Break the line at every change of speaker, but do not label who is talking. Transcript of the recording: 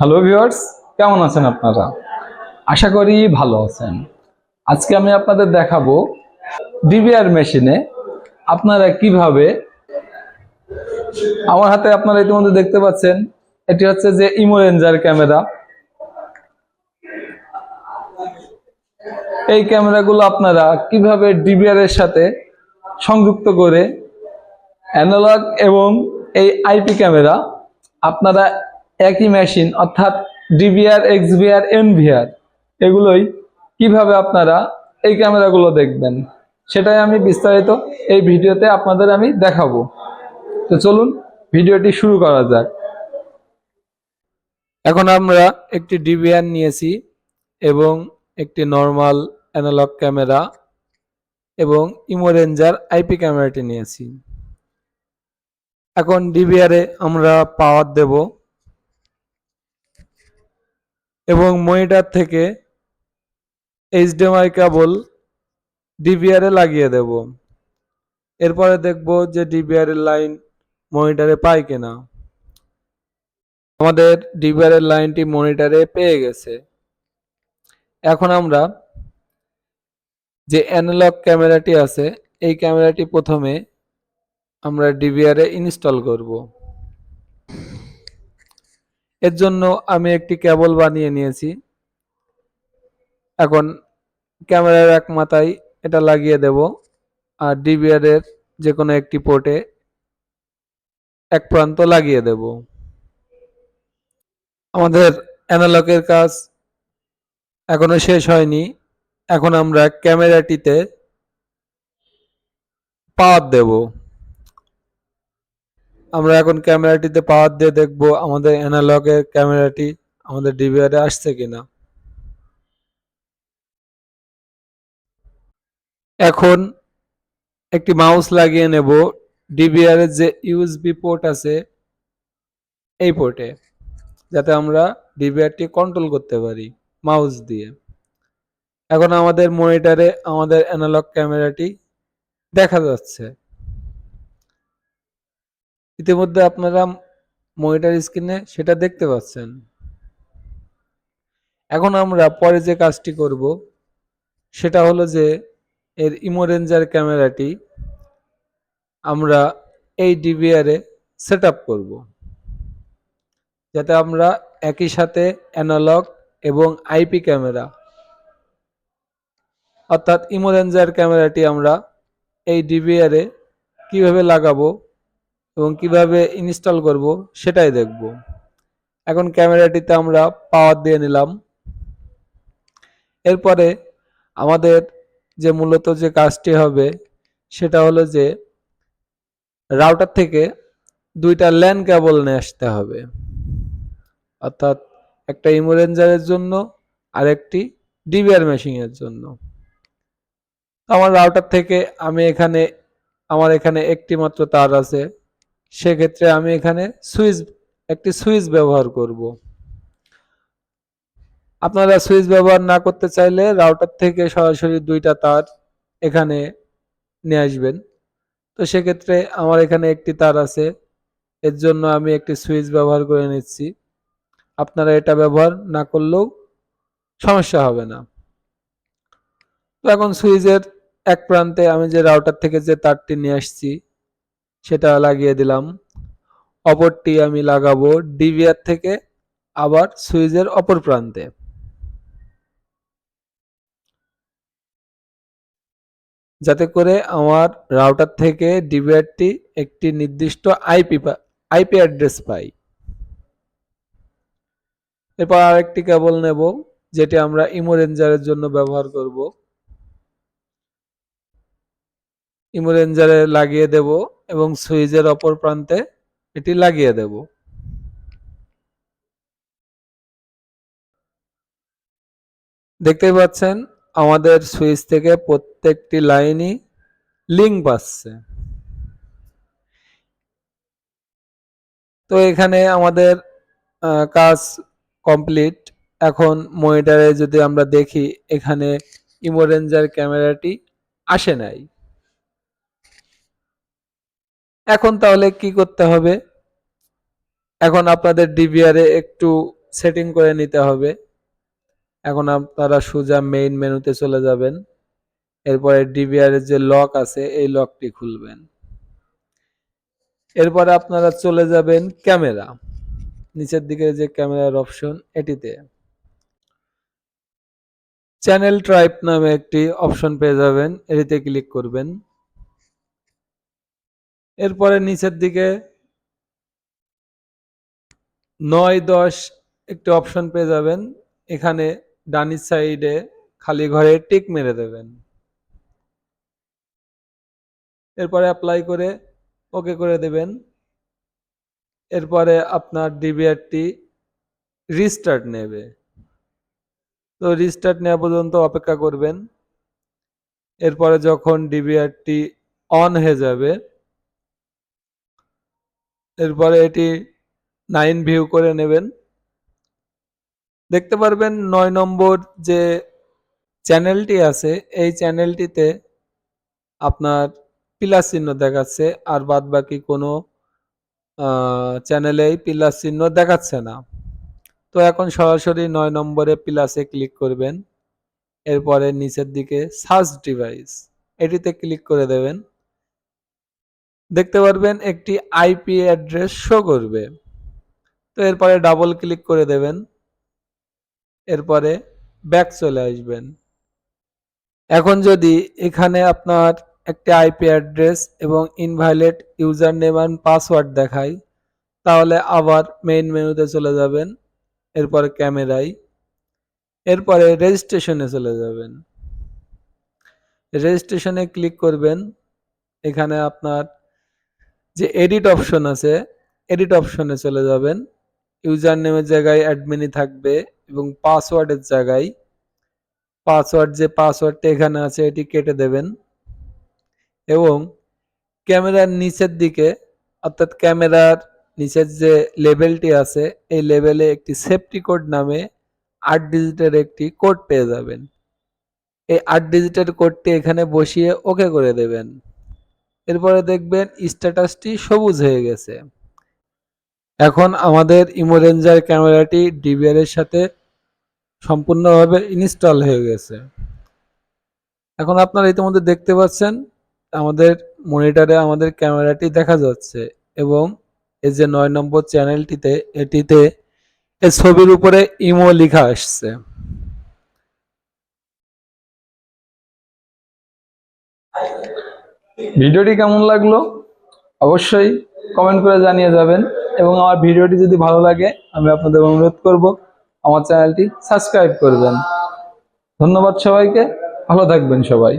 Hello viewers কেমন আছেন আপনারা? আশা করি ভালো আছেন। আজকে আমি আপনাদের দেখাবো ডিবিআর মেশিনে আপনারা কীভাবে আমার হাতে আপনারা ইতিমধ্যে দেখতে পাচ্ছেন, এটি হচ্ছে যে ইমো রেঞ্জার ক্যামেরা। এই ক্যামেরাগুলো আপনারা কীভাবে ডিবিআর এর সাথে সংযুক্ত করে অ্যানালগ এবং এই আইপি ক্যামেরা আপনারা একই মেশিন অর্থাৎ ডিভিআর এক্সভিআর এনভিআর এগুলোই কীভাবে আপনারা এই ক্যামেরাগুলো দেখবেন? সেটাই আমি বিস্তারিত এই ভিডিওতে আপনাদের আমি দেখাবো। তো চলুন, ভিডিওটি শুরু করা যাক। এখন আমরা একটি ডিভিআর নিয়েছি এবং একটি নর্মাল অ্যানালগ ক্যামেরা এবং ইমোরেঞ্জার আইপি ক্যামেরাটি নিয়েছি। এখন ডিভিআরে আমরা পাওয়ার দেব। এবং মনিটর থেকে এইচডিএমআই কেবল ডিবিআরে লাগিয়ে দেব। এরপরে দেখব যে ডিভিআর এর লাইন মনিটরে পাই কিনা। আমাদের ডিভিআর এর লাইনটি মনিটরে পেয়ে গেছে। এখন আমরা যে অ্যানালগ ক্যামেরাটি আছে, এই ক্যামেরাটি প্রথমে আমরা ডিবিআরে ইনস্টল করব। এর জন্য আমি একটি কেবল বানিয়ে নিয়েছি। এখন ক্যামেরার এক মাথায় এটা লাগিয়ে দেব, আর ডিভিআর এর যে কোনো একটি পোর্টে এক প্রান্ত লাগিয়ে দেব। আমাদের অ্যানালগের কাজ এখনও শেষ হয়নি। এখন আমরা ক্যামেরাটিতে পাওয়ার দেব। আমরা এখন ক্যামেরাটিতে পাওয়ার দিয়ে দেখব আমাদের অ্যানালগের ক্যামেরাটি আমাদের ডিভিআরে আসছে কিনা। এখন একটি মাউস লাগিয়ে নেব। ডিভিআর এর যে ইউএসবি পোর্ট আছে, এই পোর্টে যাতে আমরা ডিভিআরটি কন্ট্রোল করতে পারি মাউস দিয়ে। এখন আমাদের মনিটরে আমাদের অ্যানালগ ক্যামেরাটি দেখা যাচ্ছে। ইতিমধ্যে আপনারা মনিটর স্ক্রিনে সেটা দেখতে পাচ্ছেন। এখন আমরা পরে যে কাজটি করব, সেটা হলো যে এর ইমোরেঞ্জার ক্যামেরাটি আমরা এই ডিভিআরে সেট আপ করব। যাতে আমরা একই সাথে অ্যানালগ এবং আইপি ক্যামেরা, অর্থাৎ ইমোরেঞ্জার ক্যামেরাটি আমরা এই ডিভিআরে কীভাবে লাগাবো এবং কীভাবে ইনস্টল করব সেটাই দেখব। এখন ক্যামেরাটিতে আমরা পাওয়ার দিয়ে নিলাম। এরপরে আমাদের যে মূলত যে কাজটি হবে সেটা হলো যে রাউটার থেকে দুইটা ল্যান কেবল নিয়ে আসতে হবে। অর্থাৎ একটা ইমোরেঞ্জারের জন্য আর একটি ডিবিআর মেশিনের জন্য। আমার রাউটার থেকে আমি এখানে, আমার এখানে একটি মাত্র তার আছে। সেক্ষেত্রে আমি এখানে সুইচ, একটি সুইচ ব্যবহার করব। আপনারা সুইচ ব্যবহার না করতে চাইলে রাউটার থেকে সরাসরি দুইটা তার এখানে নিয়ে আসবেন। তো সেক্ষেত্রে আমার এখানে একটি তার আছে, এর জন্য আমি একটি সুইচ ব্যবহার করে নিচ্ছি। আপনারা এটা ব্যবহার না করলেও সমস্যা হবে না। তো এখন সুইচের এক প্রান্তে আমি যে রাউটার থেকে যে তারটি নিয়ে আসছি সেটা লাগিয়ে দিলাম। অপরটি আমি লাগাবো ডিভিআর থেকে, আবার সুইচের অপর প্রান্তে। যাতে করে আমার রাউটার থেকে ডিভিআরটি একটি নির্দিষ্ট আইপি আইপি অ্যাড্রেস পাই। এরপর আরেকটি কেবল নেব, যেটি আমরা ইমো রেঞ্জারের জন্য ব্যবহার করব। ইমো রেঞ্জারে লাগিয়ে দেব এবং সুইচের অপর প্রান্তে এটি লাগিয়ে দেব। দেখতেই পাচ্ছেন, আমাদের সুইচ থেকে প্রত্যেকটি লাইনই লিঙ্ক পাচ্ছে। তো এখানে আমাদের কাজ কমপ্লিট। এখন মনিটরে যদি আমরা দেখি, এখানে ইমোরেঞ্জার ক্যামেরাটি আসে নাই। এখন তাহলে কি করতে হবে? এখন আপনাদের ডিভিআরে একটু সেটিং করে নিতে হবে। এখন আপনারা সোজা মেইন মেনুতে চলে যাবেন। এরপরে ডিভিআর এর যে লক আছে, এই লকটি খুলবেন। এরপরে আপনারা চলে যাবেন ক্যামেরা নিচের দিকে যে ক্যামেরার অপশন এটিতে। চ্যানেল ট্রাইপ নামে একটি অপশন পেয়ে যাবেন। এটিতে ক্লিক করবেন। এরপরে নিচের দিকে নয় দশ একটি অপশন পেয়ে যাবেন। এখানে ডানি সাইডে খালি ঘরে টিক মেরে দেবেন। এরপরে অ্যাপ্লাই করে ওকে করে দেবেন। এরপরে আপনার ডিবিআরটি রিস্টার্ট নেবে। তো রিস্টার্ট নেওয়া পর্যন্ত অপেক্ষা করবেন। এরপরে যখন ডিবিআরটি অন হয়ে যাবে এরপরে এটি নাইন ভিউ করে নেবেন। দেখতে পারবেন নয় নম্বর যে চ্যানেলটি আছে, এই চ্যানেলটিতে আপনার পিলার চিহ্ন দেখাচ্ছে, আর বাদ বাকি কোনো চ্যানেলেই পিলার চিহ্ন দেখাচ্ছে না। তো এখন সরাসরি নয় নম্বরে প্লাসে ক্লিক করবেন। এরপরে নিচের দিকে সার্চ ডিভাইস এটিতে ক্লিক করে দেবেন। দেখতে পারবেন একটি আইপি অ্যাড্রেস শো করবে। তো এরপরে ডাবল ক্লিক করে দেবেন। এরপরে ব্যাক চলে আসবেন। এখন যদি এখানে আপনার একটি আইপি অ্যাড্রেস এবং invalid user name and password দেখায়, তাহলে আবার মেইন মেনুতে চলে যাবেন, এরপরে ক্যামেরায়। এরপরে রেজিস্ট্রেশনে চলে যাবেন। রেজিস্ট্রেশনে ক্লিক করবেন। এখানে আপনার যে এডিট অপশন আছে এডিট অপশনে চলে যাবেন। ইউজার নেমের জায়গায় অ্যাডমিনই থাকবে এবং পাসওয়ার্ডের জায়গায়। পাসওয়ার্ড যে পাসওয়ার্ডটা এখানে আছে, এটি কেটে দেবেন। এবং ক্যামেরার নিচের দিকে, অর্থাৎ ক্যামেরার নিচের যে লেভেলটি আছে, এই লেভেলে একটি সেফটি কোড নামে আট ডিজিটের একটি কোড পেয়ে যাবেন। এই আট ডিজিটের কোডটি এখানে বসিয়ে ওকে করে দেবেন। এরপরে দেখবেন স্ট্যাটাসটি সবুজ হয়ে গেছে। এখন আমাদের ইমোরেঞ্জার ক্যামেরাটি ডিবিআর এর সাথে সম্পূর্ণভাবে ইনস্টল হয়ে গেছে। এখন আপনারা ইতিমধ্যে দেখতে পাচ্ছেন, আমাদের মনিটরে আমাদের ক্যামেরাটি দেখা যাচ্ছে এবং এই যে নয় নম্বর চ্যানেলটিতে এটিতে এই ছবির উপরে ইমো লেখা আসছে। ভিডিওটি কেমন লাগল অবশ্যই কমেন্ট করে জানিয়ে যাবেন এবং আমার ভিডিওটি যদি ভালো লাগে, আমি আপনাদের অনুরোধ করব আমার চ্যানেলটি সাবস্ক্রাইব করবেন। ধন্যবাদ সবাইকে, ভালো থাকবেন সবাই।